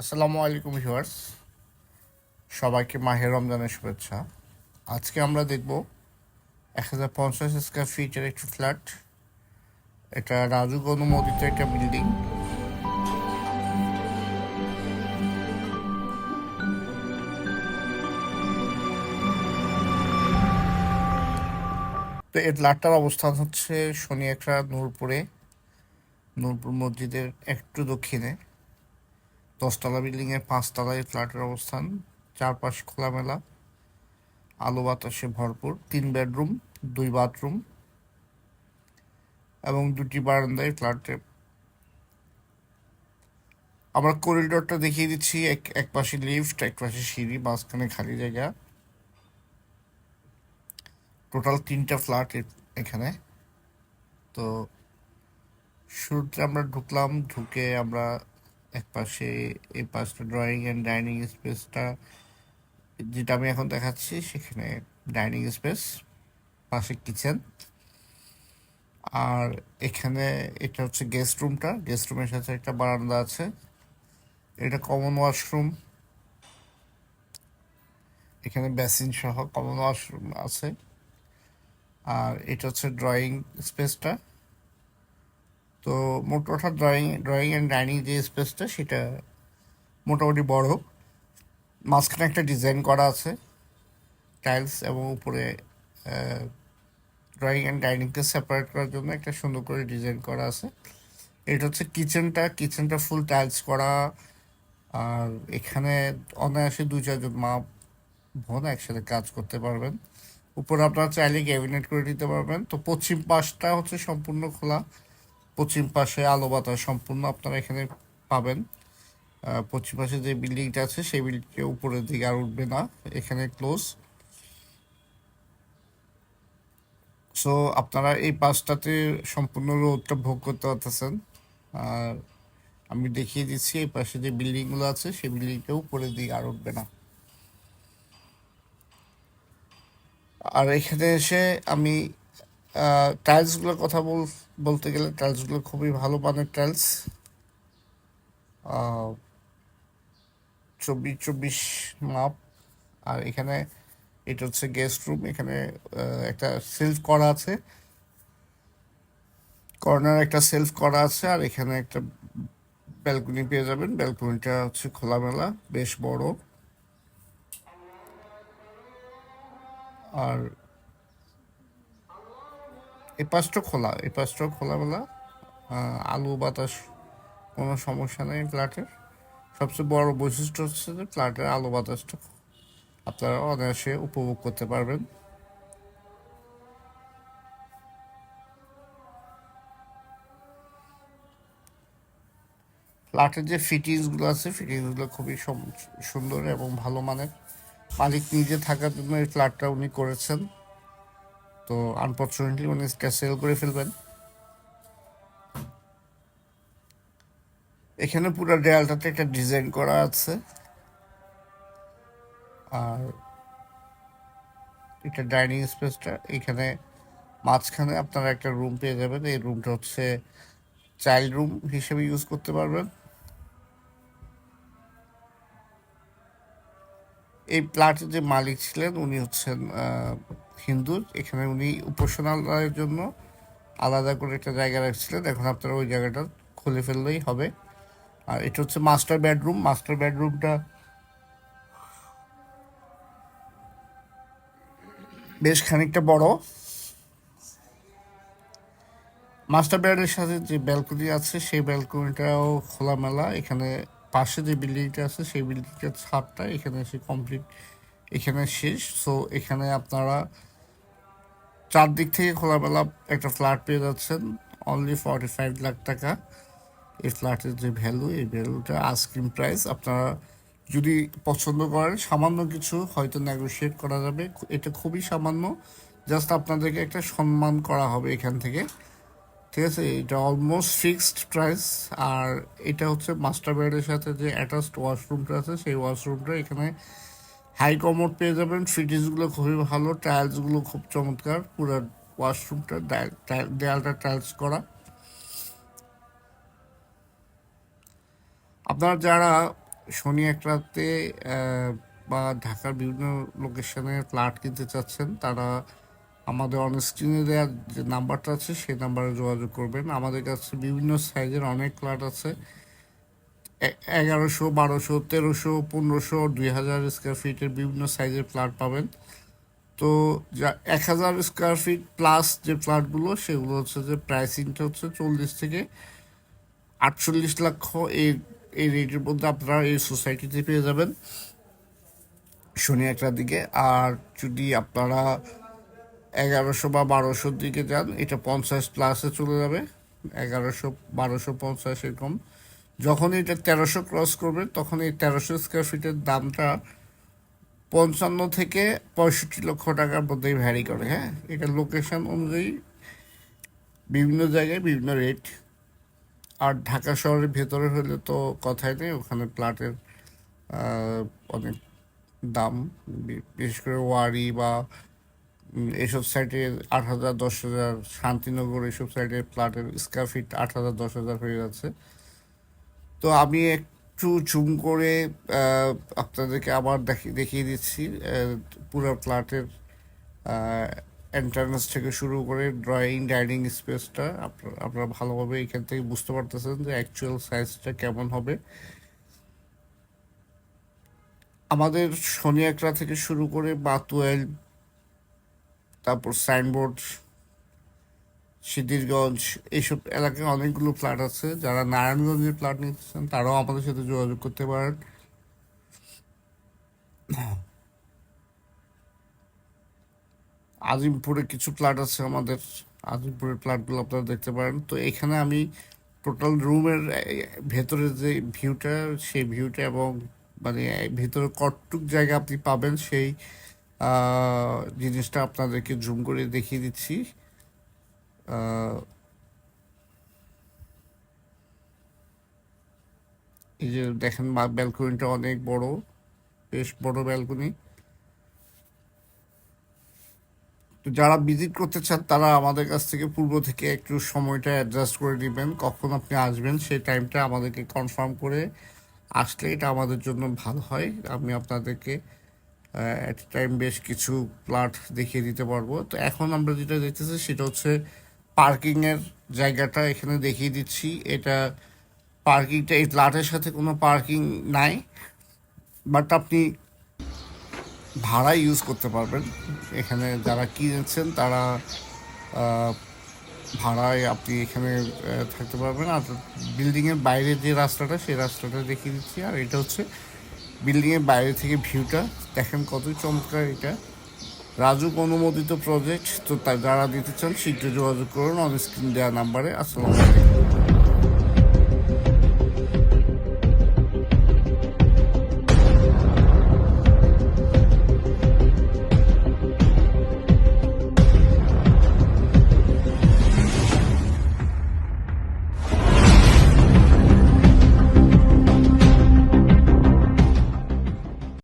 আসসালামু আলাইকুম ভিউয়ার্স। সবাইকে মাহের রমজানের শুভেচ্ছা। আজকে আমরা দেখব এক হাজার পঞ্চাশ স্কোয়ার ফিটের একটি ফ্ল্যাট। এটা রাজুক অনুমোদিত একটা বিল্ডিং। তো এর ফ্ল্যাটটার অবস্থান হচ্ছে শনি একরা নূরপুরে। নূরপুর মসজিদের একটু দক্ষিণে। দশতলা বিল্ডিংয়ের পাঁচতলায় ফ্ল্যাটের অবস্থান। চারপাশ খোলামেলা। আলো বাতাসে ভরপুর। তিন বেডরুম, দুই বাথরুম এবং দুটি বারান্দায় ফ্ল্যাটে আমরা করিডোরটা দেখিয়ে দিচ্ছি। এক এক পাশে লিফট, এক পাশে সিঁড়ি, মাঝখানে খালি জায়গা। টোটাল তিনটা ফ্ল্যাট এখানে। তো শুরুতে আমরা ঢুকলাম, ঢুকে আমরা এক পাশে এই পাশটা ড্রয়িং অ্যান্ড ডাইনিং স্পেসটা যেটা আমি এখন দেখাচ্ছি, সেখানে ডাইনিং স্পেস পাশে কিচেন আর এখানে এটা হচ্ছে গেস্ট রুমটা গেস্ট রুমের সাথে একটা বারান্দা আছে। এটা কমন ওয়াশরুম এখানে বেসিন সহ কমন ওয়াশরুম আছে। আর এটা হচ্ছে ড্রয়িং স্পেসটা তো মোট কথা ড্রয়িং ড্রয়িং অ্যান্ড ডাইনিং যে স্পেসটা সেটা মোটামুটি বড় মাঝখানে একটা ডিজাইন করা আছে টাইলস এবং উপরে ড্রয়িং অ্যান্ড ডাইনিংকে সেপারেট করার জন্য একটা সুন্দর করে ডিজাইন করা আছে। এটা হচ্ছে কিচেনটা কিচেনটা ফুল টাইলস করা। আর এখানে অনায়াসে দু চারজন মা বোন একসাথে কাজ করতে পারবেন। উপরে আপনারা চাইলে ক্যাবিনেট করে দিতে পারবেন। তো পশ্চিম পাশটা হচ্ছে সম্পূর্ণ খোলা। পশ্চিম পাশে আলো বাতাস সম্পূর্ণ আপনারা এখানে পাবেন। পশ্চিম পাশে যে বিল্ডিংটা আছে, সেই বিল্ডিংটা উপরের দিকে আর উঠবে না, এখানে ক্লোজ। সো আপনারা এই পাশটাতে সম্পূর্ণ রোদটা ভোগ করতে পারতেছেন। আর আমি দেখিয়ে দিচ্ছি, এই পাশে যে বিল্ডিংগুলো আছে, সেই বিল্ডিংটা উপরের দিকে আর উঠবে না। আর এখানে এসে আমি টাইলসগুলোর কথা বল, বলতে গেলে টাইলসগুলো খুবই ভালো মানের টাইলস চব্বিশ চব্বিশ মাপ। আর এখানে এটা হচ্ছে গেস্ট রুম এখানে একটা সেলফ করা আছে। কর্নার একটা সেলফ করা আছে, আর এখানে একটা ব্যালকনি পেয়ে যাবেন। ব্যালকনিটা হচ্ছে খোলামেলা, বেশ বড়। আর এই পাশটা খোলা এই পাশটাও খোলামেলা আহ, আলো বাতাস কোনো সমস্যা নেই ফ্ল্যাটের সবচেয়ে বড় বৈশিষ্ট্য হচ্ছে যে ফ্ল্যাটের আলো বাতাসটা আপনারা অনায়াসে উপভোগ করতে পারবেন। ফ্ল্যাটের যে ফিটিংসগুলো আছে ফিটিংসগুলো খুবই সুন্দর এবং ভালো মানের। মালিক নিজে থাকার জন্য এই ফ্ল্যাটটা উনি করেছেন। তো আনফর্চুনেটলি উনি সেল করে ফেলবেন। এখানে পুরো দেয়ালটাতে একটা ডিজাইন করা আছে। আর এটা ডাইনিং স্পেসটা এখানে মাঝখানে আপনারা একটা রুম পেয়ে যাবেন। এই রুমটা হচ্ছে চাইল্ড রুম হিসেবে ইউজ করতে পারবেন। এই প্লাটের যে মালিক ছিলেন, উনি হচ্ছেন হিন্দু এখানে উনি উপাসনালয়ের জন্য আলাদা করে একটা জায়গা রাখছিলেন। এখন আপনারা ওই জায়গাটা খুলে ফেললেই হবে। আর এটা হচ্ছে মাস্টার বেডরুম। মাস্টার বেডরুমটা বেশ খানিকটা বড়। মাস্টার বেডের সাথে যে ব্যালকনি আছে, সেই ব্যালকনিটাও খোলামেলা। এখানে পাশে যে বিল্ডিংটা আছে, সেই বিল্ডিংটার ছাদটা এখানে এসে কমপ্লিট এখানে শেষ। সো এখানে আপনারা চারদিক থেকে খোলামেলা একটা ফ্ল্যাট পেয়ে যাচ্ছেন। অনলি ফর্টি ফাইভ লাখ টাকা। এই ফ্ল্যাটের যে ভ্যালু এই ভ্যালুটা আইসক্রিম প্রাইস আপনারা যদি পছন্দ করেন, সামান্য কিছু হয়তো নেগোশিয়েট করা যাবে। এটা খুবই সামান্য। জাস্ট আপনাদেরকে একটা সম্মান করা হবে এখান থেকে। ঠিক আছে? এটা অলমোস্ট ফিক্সড প্রাইস আর এটা হচ্ছে মাস্টার বেডের সাথে যে অ্যাটাচড ওয়াশরুমটা আছে, সেই ওয়াশরুমটা এখানে হাই কমোড পেয়ে যাবেন ফিটিংসগুলো খুবই ভালো টাইলসগুলো খুব চমৎকার পুরো ওয়াশরুমটা দেয়ালটা টাইলস করা। আপনারা যারা শনি একরাতে আহ, বা ঢাকার বিভিন্ন লোকেশনে ফ্ল্যাট কিনতে চাচ্ছেন তারা আমাদের অন স্ক্রিনে দেওয়ার যে নাম্বারটা আছে সেই নাম্বারে যোগাযোগ করবেন। আমাদের কাছে বিভিন্ন সাইজের অনেক ফ্ল্যাট আছে। এগারোশো, বারোশো, তেরোশো, পনেরোশো, দুই হাজার স্কোয়ার ফিটের বিভিন্ন সাইজের ফ্ল্যাট পাবেন। তো যা, এক হাজার স্কোয়ার ফিট প্লাস যে ফ্ল্যাটগুলো সেগুলো হচ্ছে যে প্রাইসিংটা হচ্ছে চল্লিশ থেকে আটচল্লিশ লক্ষ এই এই রেটের মধ্যে আপনারা এই সোসাইটিতে পেয়ে যাবেন। শনি একটার দিকে, আর যদি আপনারা এগারোশো বা বারোশোর দিকে যান, এটা পঞ্চাশ প্লাসে চলে যাবে। এগারোশো, বারোশো, পঞ্চাশ এরকম। যখন এটা তেরোশো ক্রস করবে তখন এই তেরোশো স্কোয়ার ফিটের দামটা পঞ্চান্ন থেকে পঁয়ষট্টি লক্ষ টাকার মধ্যেই ভ্যারি করে হ্যাঁ? এটা লোকেশন অনুযায়ী বিভিন্ন জায়গায় বিভিন্ন রেট আর ঢাকা শহরের ভেতরে হলে তো কথাই নেই ওখানে প্লাটের অনেক দাম। বিশেষ করে ওয়ারি বা উম, এইসব সাইটে আট হাজার দশ হাজার শান্তিনগর এইসব সাইটে প্লাটের স্কোয়ার ফিট আট হাজার দশ হাজার হয়ে যাচ্ছে। তো আমি একটু জুম করে আপনাদেরকে আবার দেখি, দেখিয়ে দিচ্ছি পুরো ফ্ল্যাটের এন্ট্রান্স থেকে শুরু করে ড্রয়িং ডাইনিং স্পেসটা আপনারা আপনারা ভালোভাবে এখান থেকে বুঝতে পারতেছেন যে অ্যাকচুয়াল সাইজটা কেমন হবে। আমাদের শনি একরা থেকে শুরু করে বাতুয়াইল তারপর সাইনবোর্ড সিদ্ধিরগঞ্জ, এইসব এলাকায় অনেকগুলো ফ্ল্যাট আছে। যারা নারায়ণগঞ্জের ফ্ল্যাট নিতেছেন তারাও আমাদের সাথে যোগাযোগ করতে পারেন। আজিমপুরে কিছু ফ্ল্যাট আছে আমাদের। আজিমপুরের ফ্ল্যাটগুলো আপনারা দেখতে পারেন। তো এখানে আমি টোটাল রুমের ভেতরে যে ভিউটা, সেই ভিউটা এবং মানে ভেতরে কতটুক জায়গা আপনি পাবেন, সেই জিনিসটা আপনাদেরকে জুম করে দেখিয়ে দিচ্ছি। এই যে দেখেন ব্যালকনিটা অনেক বড়, বেশ বড় ব্যালকনি তো যারা ভিজিট করতে চান, তারা আমাদের কাছ থেকে পূর্ব থেকে একটু সময়টা অ্যাডজাস্ট করে দিবেন কখন আপনি আসবেন, সেই টাইমটা আমাদেরকে কনফার্ম করে আসলে এটা আমাদের জন্য ভালো হয়। আমি আপনাদেরকে অ্যাট টাইম বেশ কিছু প্লাট দেখিয়ে দিতে পারব। তো এখন আমরা যেটা দেখতেছি, সেটা হচ্ছে পার্কিংয়ের জায়গাটা এখানে দেখিয়ে দিচ্ছি। এটা পার্কিংটা, এই ফ্ল্যাটের সাথে কোনো পার্কিং নাই, বাট আপনি ভাড়া ইউজ করতে পারবেন। এখানে যারা কিনেছেন, তারা ভাড়ায় আপনি এখানে থাকতে পারবেন। আর বিল্ডিংয়ের বাইরে যে রাস্তাটা, সেই রাস্তাটা দেখিয়ে দিচ্ছি। আর এটা হচ্ছে বিল্ডিংয়ের বাইরে থেকে ভিউটা। দেখেন কতই চমৎকার এটা। রাজুক অনুমোদিত প্রজেক্ট তো তা যারা দিতে চান, শীঘ্র যোগাযোগ করুন অন স্ক্রিন দেওয়া নাম্বারে আসসালামু আলাইকুম।